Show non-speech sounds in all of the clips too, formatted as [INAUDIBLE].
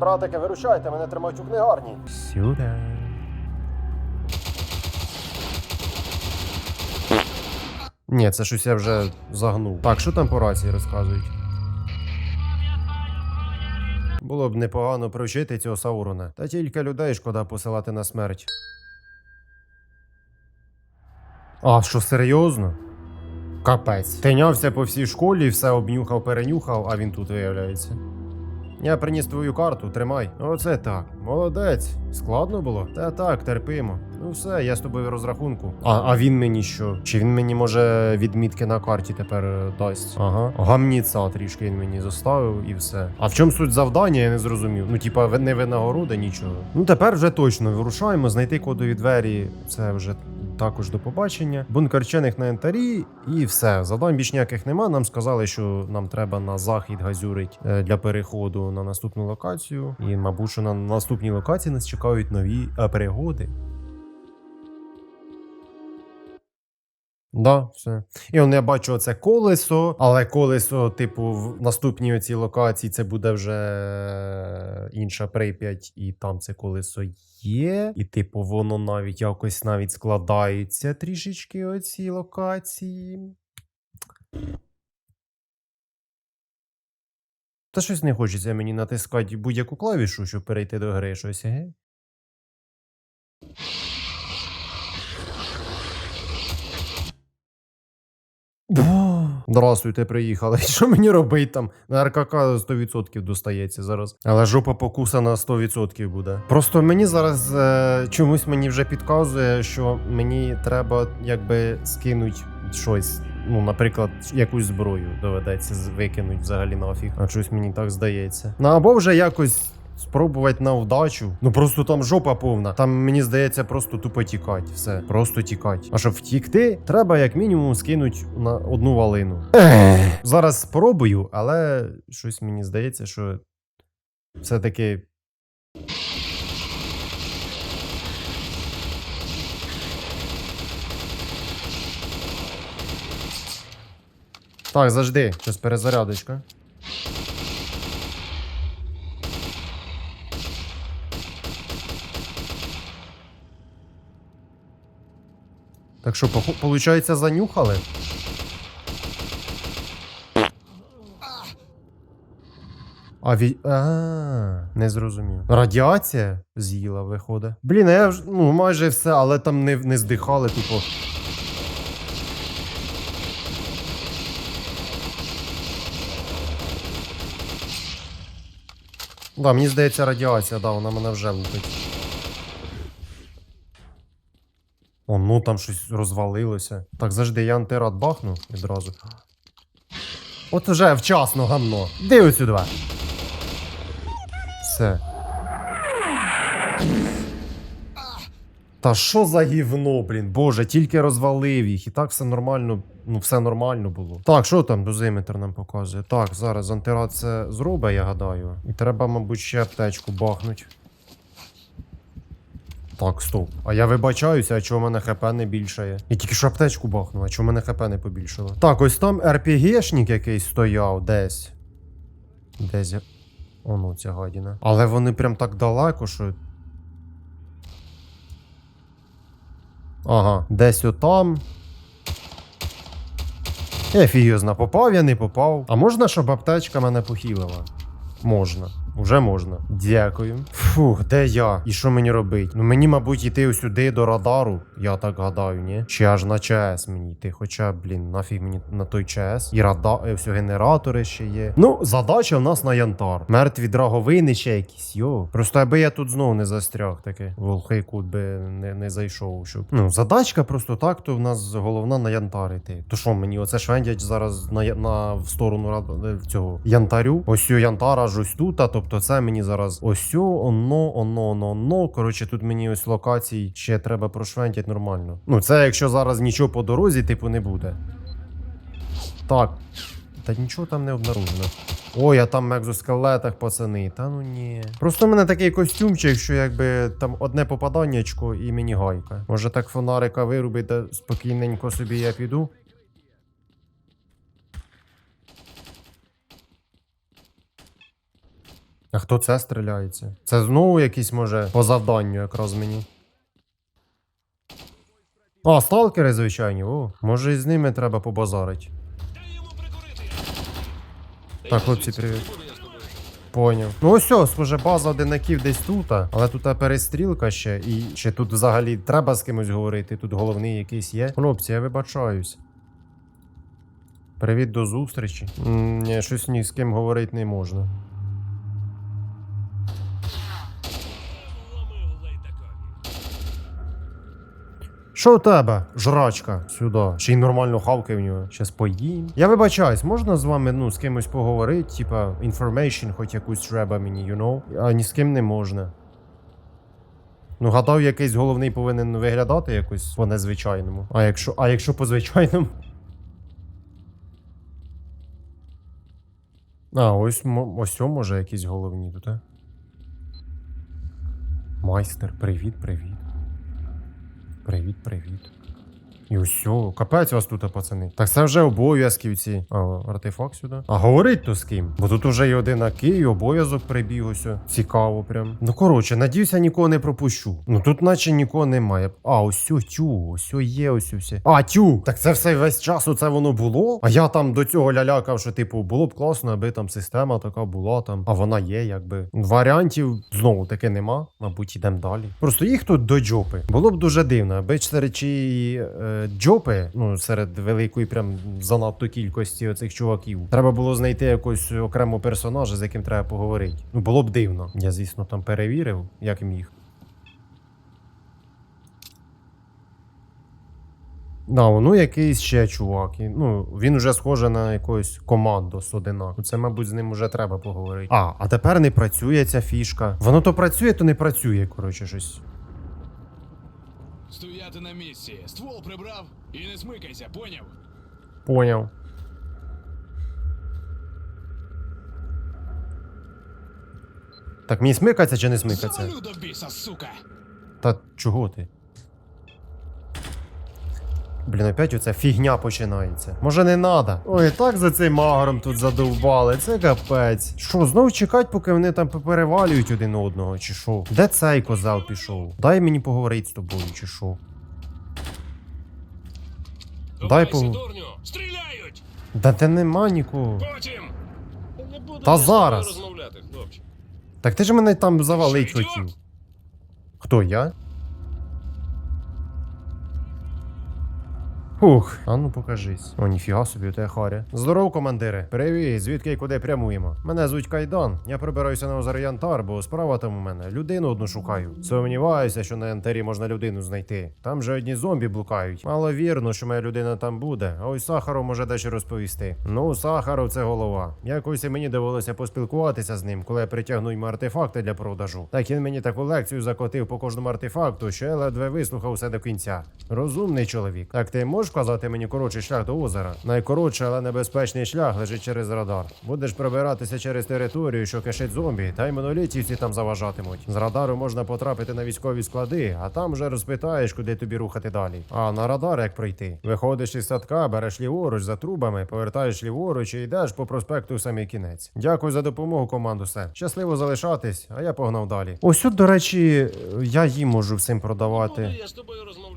Братики, вирушайте, мене тримають у книгарні. Сюди. Ні, це щось я вже загнув. Так, що там по рації розказують? Було б непогано привчити цього Саурона. Та тільки людей шкода посилати на смерть. А, що серйозно? Капець. Тинявся по всій школі, все обнюхав, перенюхав, а він тут виявляється. Я приніс твою карту, тримай. Оце так. Молодець. Складно було? Та так, терпимо. Ну все, я з тобою розрахунку. А, а він мені що? Чи він мені може відмітки на карті тепер е, дасть? Ага. Гамніца трішки він мені заставив і все. А в чому суть завдання, я не зрозумів. Ну, типа, не винагорода, нічого. Ну тепер вже точно вирушаємо, знайти кодові двері. Це вже також до побачення. Бункарчених на янтарі і все. Завдань більш ніяких нема. Нам сказали, що нам треба на захід газюрить е, для переходу на наступну локацію. І, мабуть, що на наступній локації нас чекають нові е, пригоди. Да, все. І он я бачу оце колесо, але колесо, типу, в наступній оцій локації це буде вже інша Прип'ять, і там це колесо є. І, типу, воно навіть якось навіть складається трішечки оці локації. Та щось не хочеться мені натискати будь-яку клавішу, щоб перейти до гри щось, ге? [GASPS] Здравствуйте, приїхали. [LAUGHS] Що мені робить там? На РКК 100% достається зараз. Але жопа покусана 100% буде. Просто мені зараз е, чомусь мені вже підказує, що мені треба якби скинуть щось. Ну, наприклад, якусь зброю доведеться викинуть взагалі нафіг. А щось мені так здається. Ну або вже якось. Спробувати на вдачу. Ну просто там жопа повна. Там мені здається просто тупо тікать. Все, просто тікать. А щоб втікти, треба як мінімум скинуть на одну валину. Зараз спробую, але щось мені здається, що все-таки. Так, завжди. Щось перезарядочка. Так що, получається, занюхали? А ві... А, не зрозумів. Радіація з'їла, виходить. Блін, а я вже ну майже все, але там не, не здихали, типу. Да, мені здається, радіація, да, вона мене вже лупить. О, ну там щось розвалилося. Так, завжди, я антирад бахну відразу. От уже вчасно гамно. Диви сюди. Все. Та що за гівно, блін? Боже, тільки розвалив їх. І так все нормально. Ну, все нормально було. Так, що там дозиметр нам показує? Так, зараз антирад це зробить, я гадаю. І треба, мабуть, ще аптечку бахнуть. Так, стоп. А я вибачаюся, а чого в мене ХП не більшає? Я тільки що аптечку бахнув, а чого в мене ХП не побільшало? Так, ось там РПГшник якийсь стояв десь. Десь я. О, ця гадіна. Але вони прям так далеко, що. Ага, десь отам. Я фігізна, попав, я не попав. А можна, щоб аптечка мене похилила? Можна. Уже можна. Дякую. Фух, де я? І що мені робить? Ну мені, мабуть, йти сюди до радару. Я так гадаю, ні? Чи аж на ЧАЕС мені йти? Хоча, блін, нафіг мені на той ЧАЕС. І рада... е, все, генератори ще є. Ну, задача в нас на янтар. Мертві драговини ще якісь, йо. Просто аби я тут знову не застряг таки. Волхий кут би не, не зайшов. Щоб... Ну, задачка просто так, то в нас головна на янтар йти. То що мені оце швендять зараз на, на в сторону е, цього янтарю. Ось янтар аж ось тут, а тобто це мені зараз ось цю, оно, оно, оно, оно. Коротше, тут мені ось локацій ще треба прошвентять нормально. Ну, це якщо зараз нічого по дорозі, типу, не буде. Так. Та нічого там не обнаружено. Ой, а там в екзоскелетах, пацани. Та ну ні. Просто в мене такий костюмчик, що якби там одне попаданнячко і мені гайка. Може так фонарика вирубити, спокійненько собі я піду. А хто це стріляється? Це знову якийсь, може, по завданню якраз мені. А, сталкери, звичайні. О, може і з ними треба побазарити. Так, хлопці, привіт. Поняв. Ну ось ось, схоже, база одинаків десь тут, але тут перестрілка ще, і чи тут взагалі треба з кимось говорити, тут головний якийсь є. Хлопці, я вибачаюсь. Привіт до зустрічі. М, Ні, щось ні з ким говорити не можна. Що у тебе, жрачка, сюди. Ще й нормально хавки в нього. Щас поїм. Я вибачаюсь, можна з вами ну, з кимось поговорити, типа information хоч якусь треба мені, you know? А ні з ким не можна. Ну, гадав, якийсь головний повинен виглядати якось по незвичайному. А якщо, а якщо по звичайному? А, ось ось о, може якісь головні тут, а? Майстер, привіт, привіт. Привіт, привіт. І усьо, капець вас тут, пацани. Так це вже обов'язків ці. А, артефакт сюди. А говорить то з ким? Бо тут уже і одинаки, і обов'язок прибіг ось. Цікаво прям. Ну коротше, надіюся, нікого не пропущу. Ну тут наче нікого немає. А, ось тю, ось є, ось все. А, тю! Так це все весь час оце воно було? А я там до цього лялякав, що типу було б класно, аби там система така була там. А вона є, якби. Варіантів знову таки нема. Мабуть, ідемо далі. Просто їх тут до джопи. Було б дуже дивно, аби чиї е, джопи, ну серед великої, прям занадто кількості оцих чуваків. Треба було знайти якогось окремого персонажа, з яким треба поговорити. Ну було б дивно. Я, звісно, там перевірив, як міг. Да, ну якийсь ще чувак. Ну, він вже схоже на якусь команду з одина. Ну, Це, мабуть, з ним вже треба поговорити. А, а тепер не працює ця фішка. Воно то працює, то не працює, коротше, щось. Стояти на місці. Ствол прибрав і не смикайся, поняв? Поняв. Так, мені смикається чи не смикається? Завалю до біса, сука! Та чого ти? Блін, опять оця фігня починається. Може не надо. Ой, так за цим магором тут задовбали. Це капець. Що, знов чекать, поки вони там поперевалюють один одного, чи що? Де цей козел пішов? Дай мені поговорити з тобою, чи що? Дай по. Стріляють! Да де нема нікого. Потім! Не буду Та зараз. Так ти ж мене там завалить хотів. Хто я? Фух, а ну покажись. О, ніфіга собі, у тебе харя. Здоров, командире. Привіт, звідки і куди прямуємо? Мене звуть Кайдан. Я прибираюся на озеро Янтар, бо справа там у мене. Людину одну шукаю. Сумніваюся, що на Янтарі можна людину знайти. Там же одні зомбі блукають. Мало вірно, що моя людина там буде, а ось Сахаров може дещо розповісти. Ну, Сахаров це голова. Якось і мені довелося поспілкуватися з ним, коли я притягну йому артефакти для продажу. Так він мені таку лекцію закотив по кожному артефакту, що я ледве вислухав все до кінця. Розумний чоловік. Так ти можеш казати мені коротший шлях до озера? Найкоротший, але небезпечний шлях лежить через радар. Будеш пробиратися через територію, що кишить зомбі, та й монолітівці там заважатимуть. З радару можна потрапити на військові склади, а там вже розпитаєш, куди тобі рухати далі. А на радар як пройти? Виходиш із садка, береш ліворуч за трубами, повертаєш ліворуч і йдеш по проспекту в самий кінець. Дякую за допомогу, команду. Се. Щасливо залишатись, а я погнав далі. Ось тут, до речі, я їм можу всім продавати. я з тобою розмовляти, хлопче.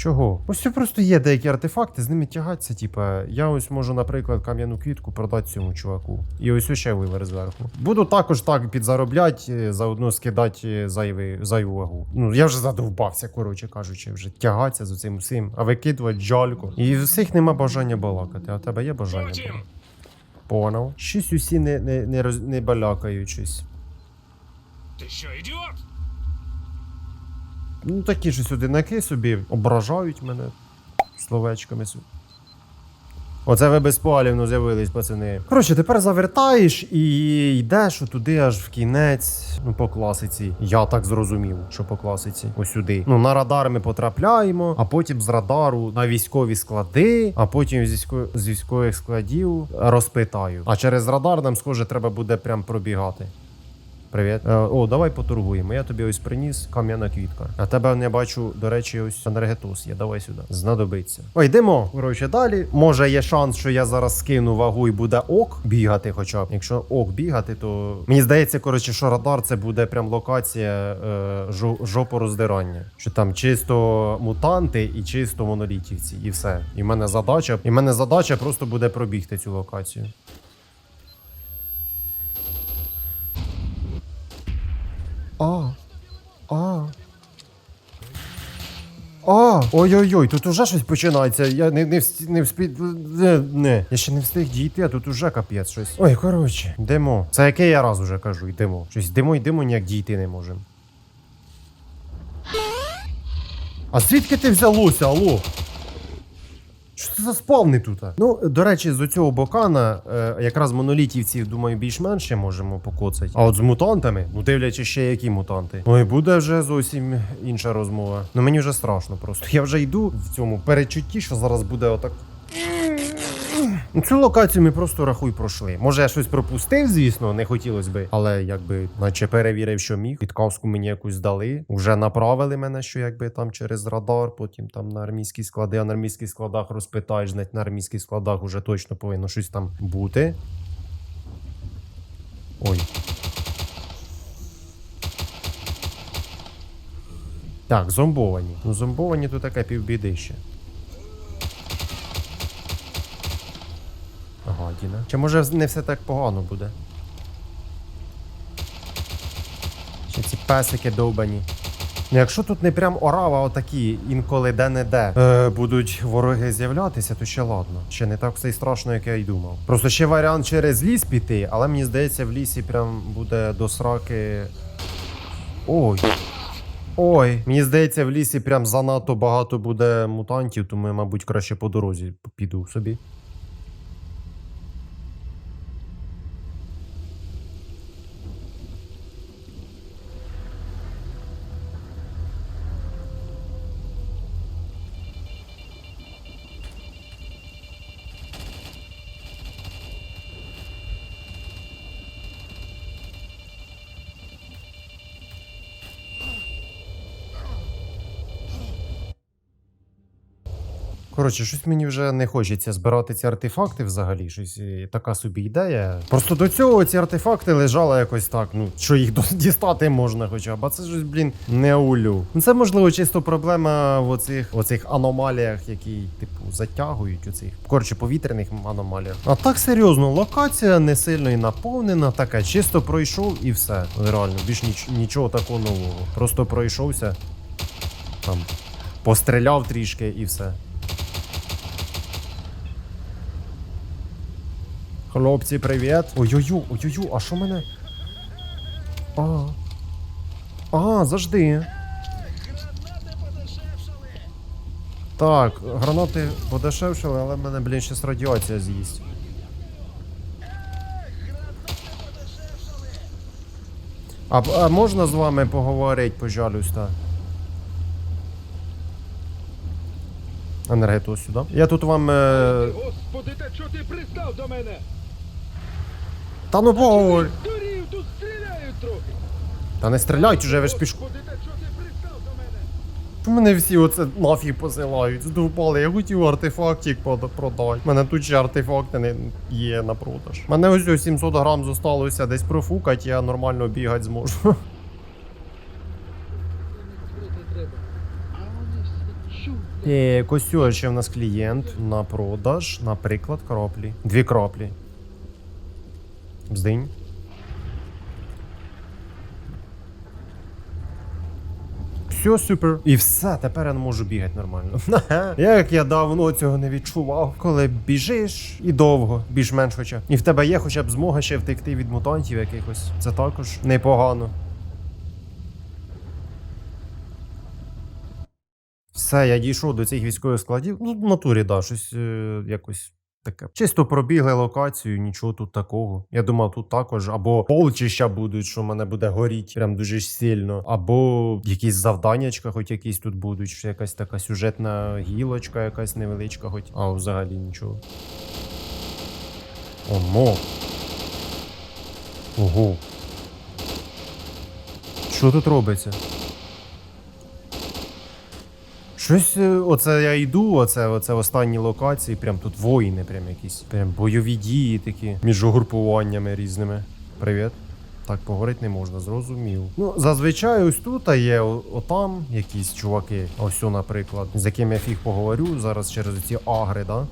Чого? Ось це просто є деякі артефакти, з ними тягатися. Типа, я ось можу, наприклад, кам'яну квітку продати цьому чуваку. І ось ще вивер зверху. Буду також так підзаробляти, заодно скидати зайвий, зайву вагу. Ну я вже задовбався, коротше кажучи, вже тягатися з цим всім, а викидувати жальку. І в всіх нема бажання балакати, а тебе є бажання? Поняв. Щось усі не, не, не, роз, не балякають щось. Ти що, ідіот? Ну такі ж одинаки собі ображають мене словечками. Оце ви безпалівно з'явились, пацани. Коротше, тепер завертаєш і йдеш туди аж в кінець. Ну, по класиці. Я так зрозумів, що по класиці. Ось сюди. Ну, на радар ми потрапляємо, а потім з радару на військові склади, а потім з, з військових складів розпитаю. А через радар нам, схоже, треба буде прям пробігати. Привіт. Е, о, давай поторгуємо. Я тобі ось приніс кам'яна квітка. А тебе я бачу, до речі, ось енергетус є. Давай сюди. Знадобиться. Ой, йдемо. Коротше, далі. Може, є шанс, що я зараз скину вагу і буде ок бігати, хоча б. Якщо ок бігати, то мені здається, коротше, що радар це буде прям локація е, жо- жопороздирання. Що там чисто мутанти і чисто монолітівці, і все. І в мене задача, і в мене задача просто буде пробігти цю локацію. А. А. А, ой-ой-ой, тут уже щось починається. Я не, не, вс- не вспів. Не, не. Я ще не встиг дійти, а тут уже капець щось. Ой, коротше, йдемо. Це який я раз уже кажу, йдемо. Щось йдемо, йдемо, ніяк дійти не можемо. А звідки ти взялося, алло? Що це за спавни тут? Ну, до речі, з оцього бокана, е, якраз монолітівців, думаю, більш-менш ще можемо покоцати. А от з мутантами, ну дивлячись ще які мутанти. Ой, буде вже зовсім інша розмова. Ну мені вже страшно просто. Я вже йду в цьому перечутті, що зараз буде отак. Ну, Цю локацію ми просто рахуй пройшли. Може, я щось пропустив, звісно, не хотілося би, але якби, наче перевірив, що міг. Підказку мені якусь дали. Вже направили мене, що якби там через радар, потім там на армійські склади, а на армійських складах розпитаєш, навіть на армійських складах вже точно повинно щось там бути. Ой. Так, зомбовані. Ну, зомбовані то таке півбіди ще. Гадіна. Чи може не все так погано буде? Ще ці песики довбані. Ну, якщо тут не прям орава, отакі, інколи де-не-де е, будуть вороги з'являтися, то ще ладно. Ще не так все й страшно, як я й думав. Просто ще варіант через ліс піти, але мені здається, в лісі прям буде до сраки. Ой. Ой, мені здається, в лісі прям занадто багато буде мутантів, тому я, мабуть, краще по дорозі піду собі. Коротше, щось мені вже не хочеться збирати ці артефакти взагалі. Щось е, така собі ідея. Просто до цього ці артефакти лежали якось так. Ну що їх [LAUGHS] дістати можна, хоча б. А це щось, блін, не улю. Ну це можливо чисто проблема в оцих, оцих аномаліях, які, типу, затягують оцих. Коротше, повітряних аномаліях. А так серйозно, локація не сильно і наповнена, така чисто пройшов і все. Реально, більш ніч, нічого такого нового. Просто пройшовся. Там постріляв трішки і все. Хлопці, привіт. Ой-ой-ой, ой-ой-ой, а що мене? А. А, завжди. Так, гранати подешевшили, але мене, блін, щас радіація з'їсть. А, а можна з вами поговорити, пожалуйста? Енергету сюди. Я тут вам. Е... Господи, та чого ти пристав до мене? Та ну поговор. Дурів, тут стріляють трохи. Та не стріляйте вже, ви ж пішку. Господи, та ти пристав до мене? Мене всі оце нафіг посилають, здовбали. Я хотів артефактик продати. Мене тут ще артефакти не є на продаж. Мене ось ось 700 грам зосталося десь профукать, я нормально бігати зможу. Ось ось ще в нас клієнт на продаж, наприклад, краплі. Дві краплі. Бздинь. Все супер. І все, тепер я не можу бігати нормально. [LAUGHS] Як я давно цього не відчував. Коли біжиш і довго, більш-менш хоча. І в тебе є хоча б змога ще втекти від мутантів якихось. Це також непогано. Все, я дійшов до цих військових складів. Ну, в натурі, да, щось е, якось таке. Чисто пробігли локацію, нічого тут такого. Я думав, тут також або полчища будуть, що мене буде горіти прям дуже сильно, або якісь завданнячка, хоч якісь тут будуть, ще якась така сюжетна гілочка, якась невеличка, хоч. А взагалі нічого. Оно. Ого. Що тут робиться? Щось, е, оце я йду, оце, оце останні локації, прям тут воїни, прям якісь. Прям бойові дії такі між угрупуваннями різними. Привіт. Так поговорити не можна, зрозумів. Ну, зазвичай ось тут а є отам якісь чуваки. Ось, наприклад, з яким я фіг поговорю зараз через ці агри, да?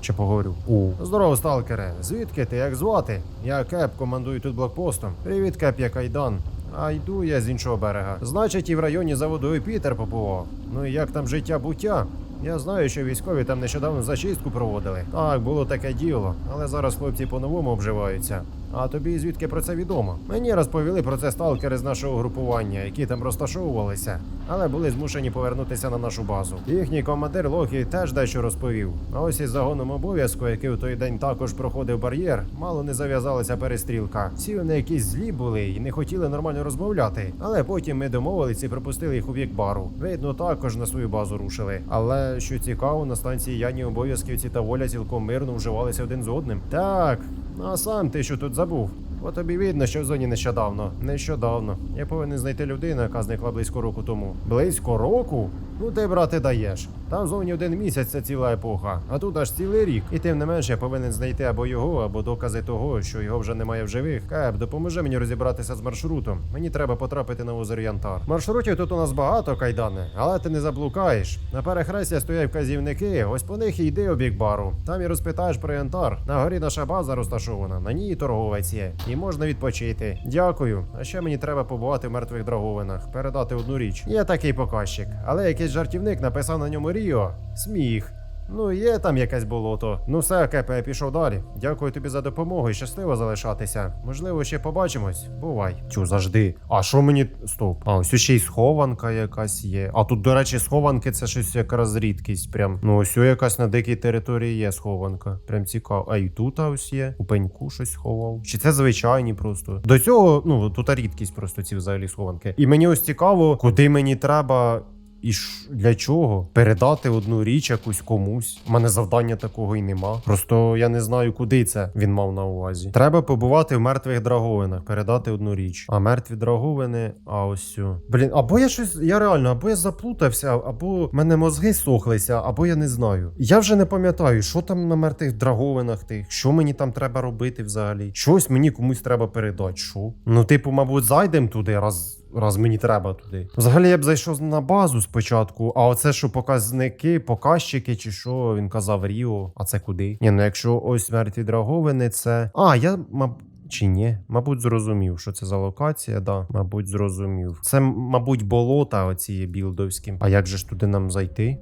Чи поговорю? О. Здорово, сталкере. Звідки ти? Як звати? Я Кеп, командую тут блокпостом. Привіт, Кеп, я Кайдан. А йду я з іншого берега. Значить, і в районі за водою Пітер побував. Ну і як там життя буття? Я знаю, що військові там нещодавно зачистку проводили. Так, було таке діло, але зараз хлопці по-новому обживаються. А тобі звідки про це відомо? Мені розповіли про це сталкери з нашого групування, які там розташовувалися, але були змушені повернутися на нашу базу. Їхній командир Лохі теж дещо розповів. А ось із загоном обов'язку, який у той день також проходив бар'єр, мало не зав'язалася перестрілка. Всі вони якісь злі були і не хотіли нормально розмовляти. Але потім ми домовились і пропустили їх у бік бару. Видно, також на свою базу рушили. Але що цікаво, на станції Яні обов'язківці та воля цілком мирно вживалися один з одним. Так, а сам ти що тут забув? От тобі видно, що в зоні нещодавно. Нещодавно. Я повинен знайти людину, яка зникла близько року тому. Близько року? Ну ти, брате, даєш. Там в зоні один місяць це ціла епоха, а тут аж цілий рік. І тим не менше я повинен знайти або його, або докази того, що його вже немає в живих. Кеп, допоможи мені розібратися з маршрутом. Мені треба потрапити на озеро Янтар. Маршрутів тут у нас багато, кайдане, але ти не заблукаєш. На перехресті стоять вказівники, ось по них і йди у бік бару. Там і розпитаєш про Янтар. На горі наша база розташована, на ній торговець є. І можна відпочити. Дякую. А ще мені треба побувати в мертвих драговинах, передати одну річ. Є такий показчик, але якийсь жартівник написав на ньому Ріо. Сміх. Ну, є там якесь болото. Ну все, Кепе, я пішов далі. Дякую тобі за допомогу і щасливо залишатися. Можливо, ще побачимось. Бувай. Чу, завжди. А що мені. Стоп. А, ось ще й схованка якась є. А тут, до речі, схованки це щось якраз рідкість. Прям. Ну, ось якась на дикій території є схованка. Прям цікаво. А і тут ось є. У пеньку щось сховав. Чи це звичайні просто? До цього, ну, тут рідкість просто ці взагалі схованки. І мені ось цікаво, куди мені треба. І ж для чого? Передати одну річ якусь комусь. У мене завдання такого і нема. Просто я не знаю, куди це він мав на увазі. Треба побувати в мертвих драговинах, передати одну річ. А мертві драговини, а ось сю. Блін, або я щось, я реально, або я заплутався, або в мене мозги сохлися, або я не знаю. Я вже не пам'ятаю, що там на мертвих драговинах тих, що мені там треба робити взагалі. Щось мені комусь треба передати. Що? Ну, типу, мабуть, зайдемо туди раз. Раз мені треба туди. Взагалі я б зайшов на базу спочатку, а оце що показники, показчики, чи що він казав Ріо. А це куди? Ні, ну якщо ось мертві драговини, це. А, я маб... Чи ні? Мабуть, зрозумів, що це за локація, да. Мабуть, зрозумів. Це, мабуть, болота оці є білдовські. А як же ж туди нам зайти?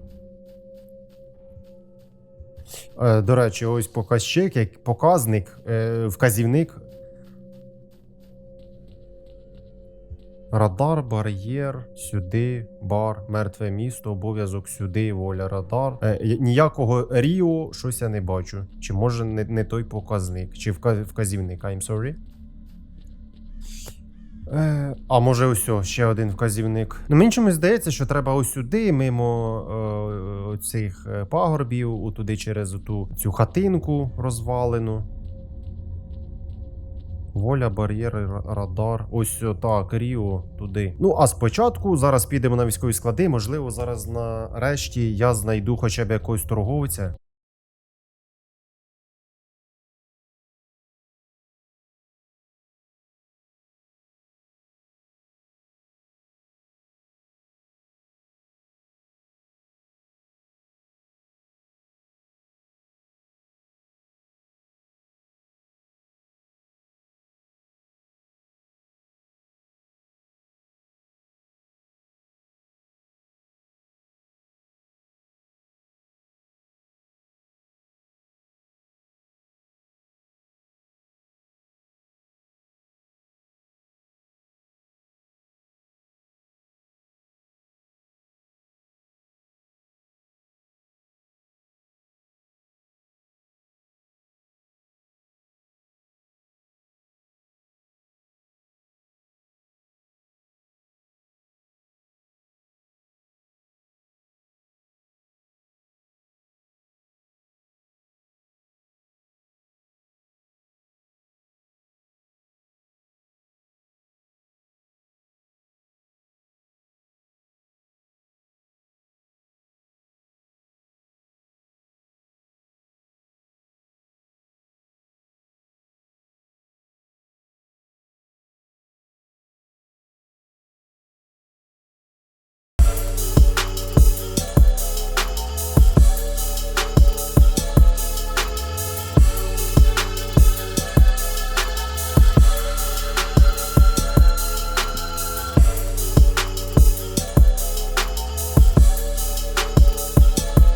Е, до речі, ось показчик, як показник, е, вказівник Радар, бар'єр, сюди, бар, мертве місто, обов'язок сюди, воля, радар. Е, ніякого Ріо, щось я не бачу. Чи може не, не той показник, чи вказівник, I'm sorry. Е, а може ось ще один вказівник. Ну мені чомусь здається, що треба ось сюди, мимо е, цих е, пагорбів, туди через ту цю хатинку розвалену. Воля, бар'єри, радар. Ось так, Ріо туди. Ну, а спочатку зараз підемо на військові склади. Можливо, зараз нарешті я знайду хоча б якогось торговця.